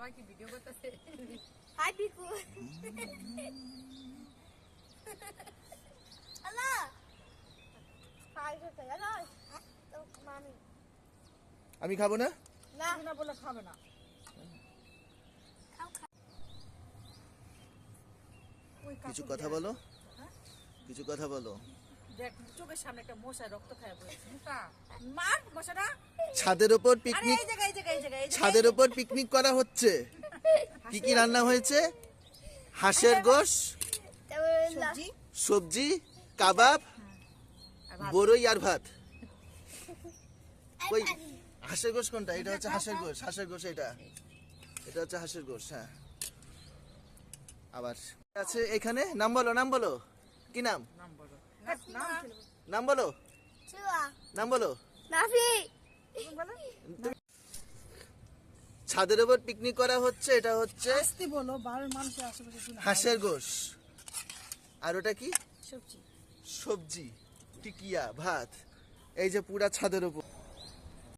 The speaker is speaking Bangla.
সবাই কি ভিডিও করতেছে। হাই পিকু হ্যালো হাই করতে হ্যালো তো মামি আমি খাব না? না। না বলে খাবে না। কিছু কথা বলো? কিছু কথা বলো। দেখ চোখের সামনে একটা মশা রক্ত খায় পড়েছে। মার মশাটা। ছাদের ওপর পিকনিক ছাদের ওপর পিকনিক করা হচ্ছে। কি কি রান্না হয়েছে? হাঁসের গোশ সবজি। সবজি কাবাব। বড়ই আর ভাত। ওই হাঁসের গোশ কোনটা? এটা হচ্ছে হাঁসের গোশ হাঁসের গোশ এটা। এটা হচ্ছে হাঁসের গোশ হ্যাঁ। আবার আছে এখানে? নাম বলো নাম বলো। কি নাম? নাম বলো। নাম বলো। নাম বলো। নাফি তুমি বলো ছাদের উপর পিকনিক করা হচ্ছে এটা হচ্ছে বলো হাঁসের গোশ। আর ওটা কি? সবজি। সবজি টিকিয়া ভাত। এই যে পুরা ছাদের উপর।